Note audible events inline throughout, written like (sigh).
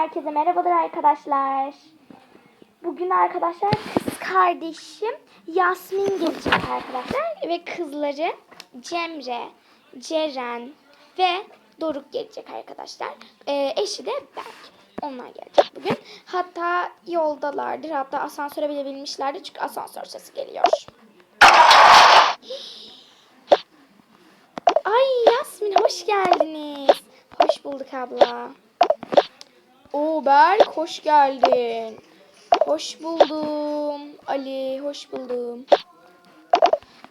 Herkese merhabalar arkadaşlar. Bugün arkadaşlar kız kardeşim Yasmin gelecek arkadaşlar. Ve kızları Cemre, Ceren ve Doruk gelecek arkadaşlar. Ee, eşi de Berk. Onlar gelecek bugün. Hatta yoldalardır. Hatta asansöre bile binmişlerdir. Çünkü asansör sesi geliyor. Ay Yasmin hoş geldiniz. Hoş bulduk abla. Oo Berk hoş geldin. Hoş buldum. Ali hoş buldum.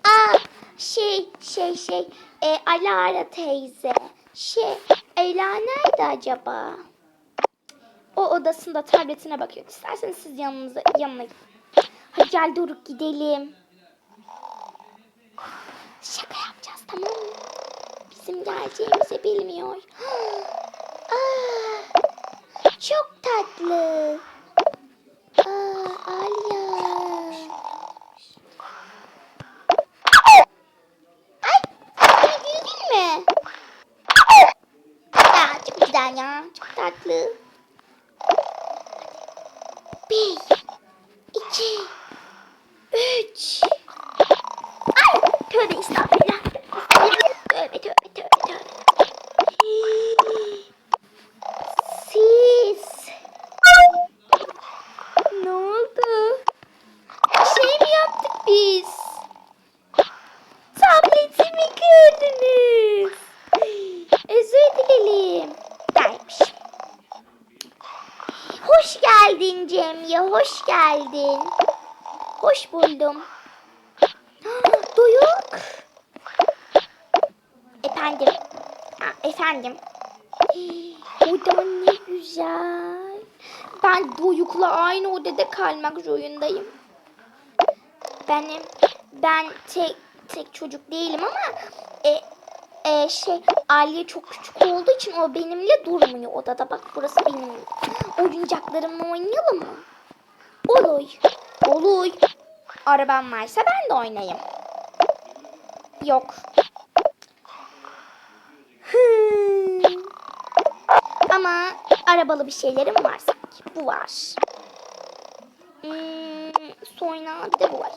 Aa şey şey şey e, Alara teyze. Şey Ela nerede acaba? O odasında tabletine bakıyor. İsterseniz siz yanınıza yanına gidin. Hadi gel Doruk gidelim. Şaka yapacağız tamam mı? Bizim geleceğimizi bilmiyor. Aa, (gasps) çok tatlı. Aa, Alya. Ay, sen güldün mü? Ya, çok güzel ya. Çok tatlı. Bir, iki, üç. Ay, tövbe estağfurullah. Tövbe tövbe tövbe tövbe. Siz. Ne oldu? Bir şey mi yaptık biz? Tabletimi kırdınız. Özür dilerim. Dermiş. Hoş geldin Cemye, hoş geldin. Buldum. (gasps) Duyuk. Efendim. Ha, efendim. (gasps) Oda ne güzel. Ben Doyuk'la aynı odada kalmak zorundayım. Benim ben tek tek çocuk değilim ama e, e, şey Aliye çok küçük olduğu için o benimle durmuyor odada. Bak burası benim. Oyuncaklarımla oynayalım mı? Olur. Olur. Arabam varsa ben de oynayayım. Yok. Hmm. Ama arabalı bir şeylerim var sanki. Bu var. Hmm, sonra bir de bu var.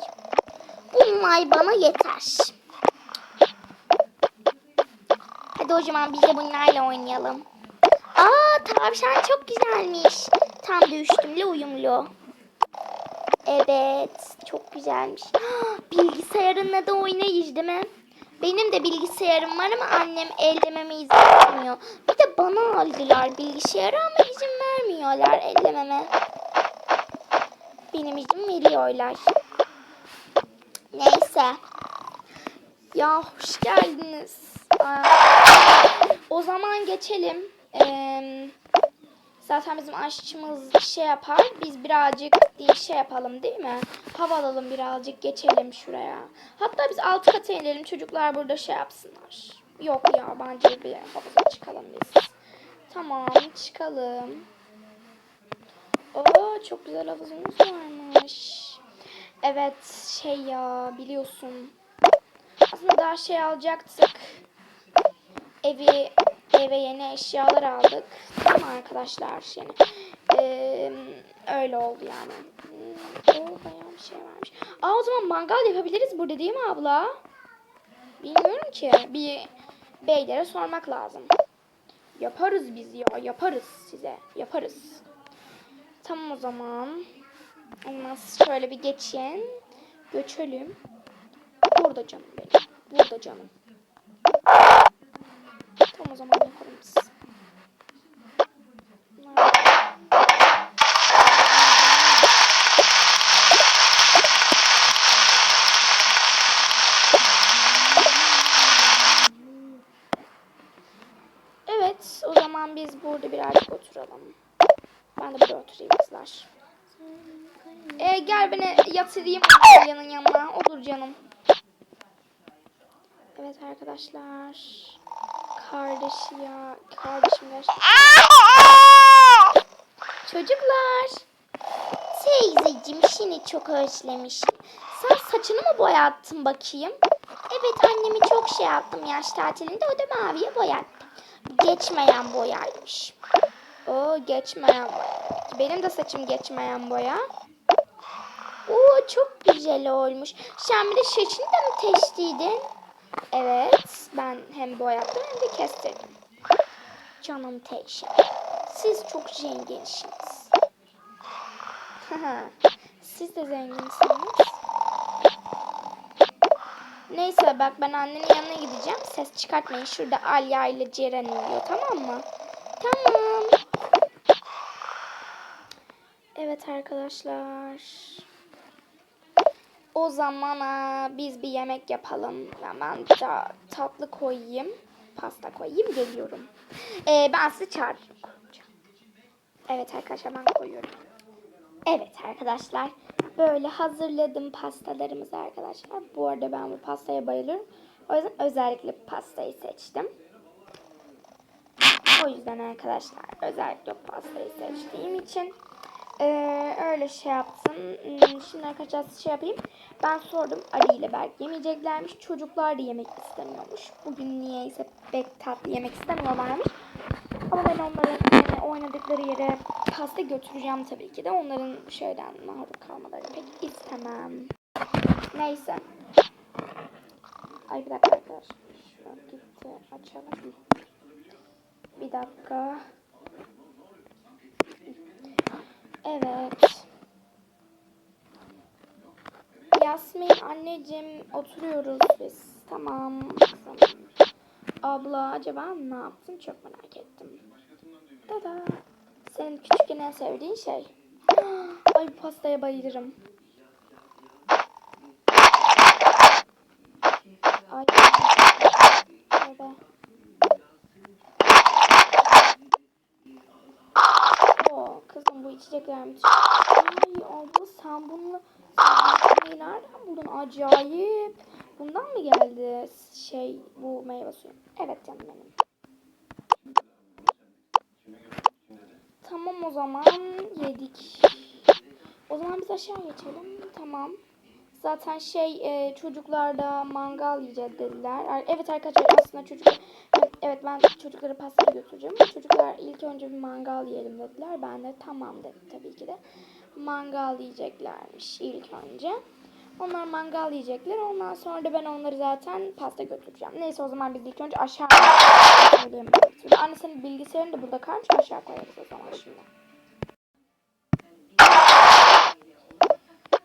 Bunlar bana yeter. Hadi o zaman biz de bunlarla oynayalım. Aa tavşan çok güzelmiş. Tam dövüştümle uyumlu. Evet çok güzelmiş. (gasps) Bilgisayarınla da oynayız değil mi? Benim de bilgisayarım var ama annem ellememe izin vermiyor. Bir de bana aldılar bilgisayarı ama izin vermiyorlar ellememe. Benim izin veriyorlar. Neyse. Ya hoş geldiniz. O zaman geçelim. Zaten bizim aşçımız şey yapar. Biz birazcık şey yapalım değil mi? Hava alalım birazcık geçelim şuraya. Hatta biz alt kata inelim çocuklar burada şey yapsınlar. Yok ya bence bir havuza çıkalım biz. Tamam çıkalım. Oo çok güzel havuzumuz varmış. Evet şey ya biliyorsun. Aslında daha şey alacaktık. Evi eve yeni eşyalar aldık. Mi arkadaşlar? Yani eee, öyle oldu yani. Hmm, Oo, bir şey varmış. Aa o zaman mangal yapabiliriz burada değil mi abla? Bilmiyorum ki. Bir beylere sormak lazım. Yaparız biz ya. Yaparız size. Yaparız. Tamam o zaman. Siz şöyle bir geçin. Göçelim. Burada canım benim. Burada canım. Tamam o zaman yapalım biz. Evet, o zaman biz burada birazcık oturalım. Ben de burada oturayım kızlar. Ee, gel beni yatırayım Alya'nın yanına. Olur canım. Evet arkadaşlar. Kardeşi ya. Kardeşim. Çocuklar. Teyzeciğim seni çok özlemişim. Sen saçını mı boyattın bakayım? Evet annemi çok şey yaptım yaş tatilinde. O da maviye boyattı. Geçmeyen boyaymış. Oo geçmeyen. Benim de saçım geçmeyen boya. Çok güzel olmuş. Sen bir de saçını da mı testiydin? Evet. Ben hem boyattım hem de kestirdim. Canım teşekkür. Siz çok zenginsiniz. (laughs) Siz de zenginsiniz. Neyse bak ben annenin yanına gideceğim. Ses çıkartmayın. Şurada Alya ile Ceren uyuyor tamam mı? Tamam. Evet arkadaşlar. O zaman biz bir yemek yapalım. Hemen da tatlı koyayım. Pasta koyayım geliyorum. Ee, ben sizi çağırırım. Evet arkadaşlar ben koyuyorum. Evet arkadaşlar. Böyle hazırladım pastalarımızı arkadaşlar. Bu arada ben bu pastaya bayılıyorum. O yüzden özellikle pastayı seçtim. O yüzden arkadaşlar özellikle pastayı seçtiğim için ee, öyle şey yaptım. Hmm, Şimdi arkadaşlar şey yapayım. Ben sordum Ali ile Berk yemeyeceklermiş. Çocuklar da yemek istemiyormuş. Bugün niyeyse pek tatlı yemek istemiyorlarmış. Ama ben onlara yani oynadıkları yere pasta götüreceğim tabii ki de. Onların şeyden mahrum kalmalarını pek istemem. Neyse. Ay bir dakika arkadaşlar. Şuradan gitti. Açalım. Bir dakika. Evet. Yasmin anneciğim oturuyoruz biz. Tamam. Tamam. Abla acaba ne yaptın çok merak ettim. Dada. Senin küçükken en sevdiğin şey. (gasps) Ay pastaya bayılırım. Ay. Tövbe. Oo, kızım bu içecekler mi? Ay abla sen bunu bunu nereden buldun? Acayip. Bundan mı geldi şey bu meyve suyu? Evet canım benim. Tamam o zaman yedik. O zaman biz aşağı geçelim. Tamam. Zaten şey e, çocuklar da mangal yiyeceğiz dediler. Evet arkadaşlar aslında çocuklar evet ben çocukları pastaya götüreceğim. Çocuklar ilk önce bir mangal yiyelim dediler. Ben de tamam dedim tabii ki de. Mangal yiyeceklermiş ilk önce. Onlar mangal yiyecekler. Ondan sonra da ben onları zaten pasta götüreceğim. Neyse o zaman biz ilk önce aşağı söyleyeyim. Anne senin bilgisayarın da burada kalmış aşağı koyarız o zaman şimdi.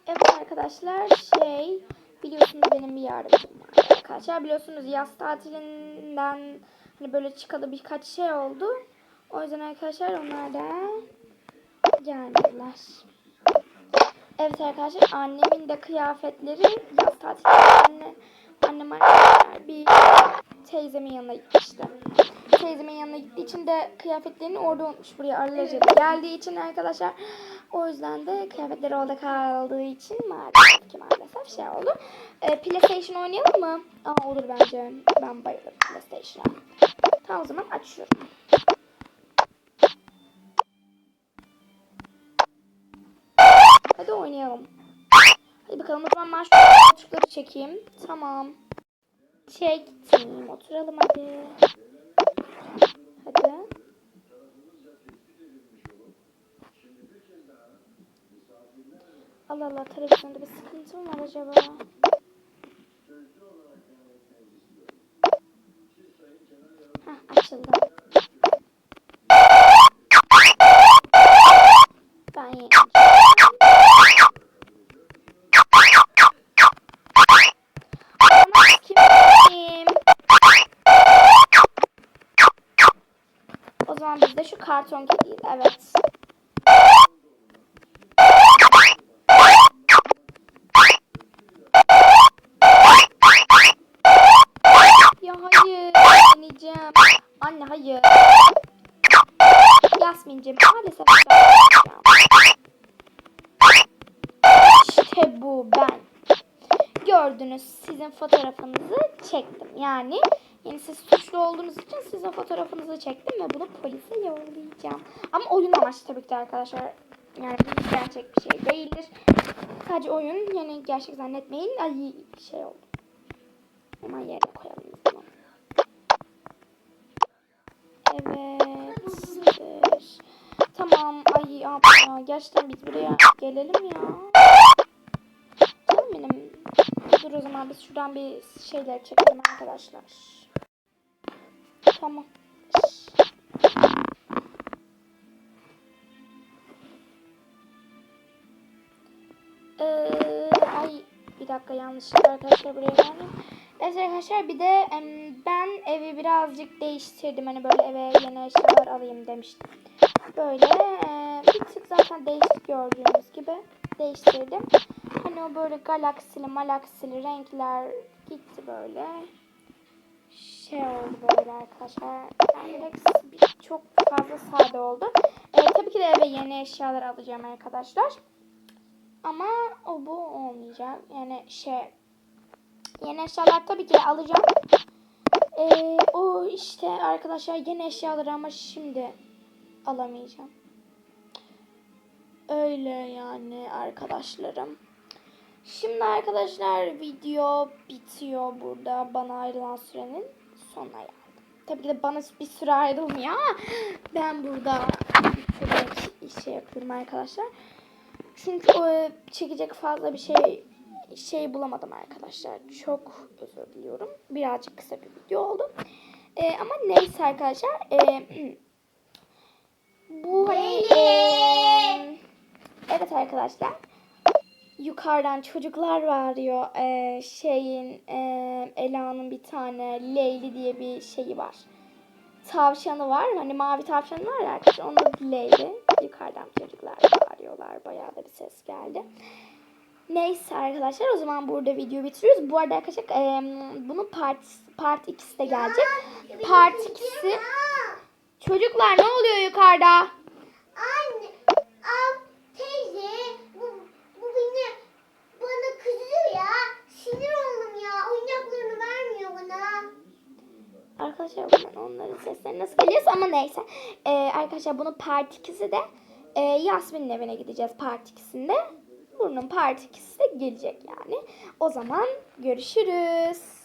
Evet arkadaşlar şey biliyorsunuz benim bir yardımcım var arkadaşlar. Biliyorsunuz yaz tatilinden hani böyle çıkalı birkaç şey oldu. O yüzden arkadaşlar onlar da gelmediler. Evet arkadaşlar annemin de kıyafetleri yaz tatilinde anne, annem arkadaşlar bir teyzemin yanına gitmişti. Teyzemin yanına gittiği için de kıyafetlerini orada unutmuş. Buraya arılacak geldiği için arkadaşlar. O yüzden de kıyafetleri orada kaldığı için maalesef ki maalesef şey oldu. Ee, PlayStation oynayalım mı? Aa, olur bence. Ben bayılırım PlayStation'a. Tamam o zaman açıyorum. Hadi oynayalım. Hadi bakalım o zaman ben şu çekeyim. Tamam. Çektim. Oturalım hadi. Hadi. Allah Allah televizyonda bir sıkıntı mı var acaba? Karton kediyiz. Evet. Ya hayır. Deneyeceğim. Anne hayır. Yasmin'cim maalesef. İşte bu ben. Gördünüz sizin fotoğrafınızı çektim. Yani siz suçlu olduğunuz için sizin fotoğrafınızı çektim ve bunu polise yollayacağım. Ama oyun amaçlı tabii ki arkadaşlar. Yani gerçek bir şey değildir. Sadece oyun yani gerçek zannetmeyin. Ay şey oldu. Hemen yerine koyalım bunu. Evet. gerçekten biz buraya gelelim ya. Canım benim. Dur o zaman biz şuradan bir şeyler çekelim arkadaşlar. Tamam. Ee, ay bir dakika yanlışlıkla arkadaşlar buraya geldim. Evet arkadaşlar bir de ben evi birazcık değiştirdim. Hani böyle eve yeni eşyalar alayım demiştim. Böyle e, bir tık zaten değişik gördüğünüz gibi değiştirdim. Hani o böyle galaksili malaksili renkler gitti böyle. Şey oldu böyle arkadaşlar. Yani çok fazla sade oldu. E, tabii ki de eve yeni eşyalar alacağım arkadaşlar. Ama o bu olmayacak. Yani şey yeni eşyalar tabii ki alacağım. Ee, o işte arkadaşlar yeni eşyaları ama şimdi alamayacağım. Öyle yani arkadaşlarım. Şimdi arkadaşlar video bitiyor burada. Bana ayrılan sürenin sonuna geldim. Tabii ki de bana bir süre ayrılmıyor ama ben burada bitirmek şey yapıyorum arkadaşlar. Çünkü o çekecek fazla bir şey şey bulamadım arkadaşlar. Çok özür diliyorum. Birazcık kısa bir video oldu. Ee, ama neyse arkadaşlar. Ee, (clears throat) bu hani ee, evet arkadaşlar. Yukarıdan çocuklar varıyor. Ee, şeyin ee, Ela'nın bir tane Leyli diye bir şeyi var. Tavşanı var. Hani mavi tavşanı var ya arkadaşlar. Onun adı Leyli. Yukarıdan çocuklar bağırıyorlar. Bayağı da bir ses geldi. Neyse arkadaşlar o zaman burada video bitiriyoruz. Bu arada arkadaşlar e, bunun part, part 2'si de gelecek. Part 2'si. Çocuklar ne oluyor yukarıda? Anne, am, teyze, bu, bu beni, bana kızıyor ya. Sinir oldum ya. Oyuncaklarını vermiyor bana. Arkadaşlar bundan onların sesleri nasıl geliyorsa ama neyse. E, arkadaşlar bunun part 2'si de e, Yasmin'in evine gideceğiz part 2'sinde. Bunun part 2'si de gelecek yani. O zaman görüşürüz.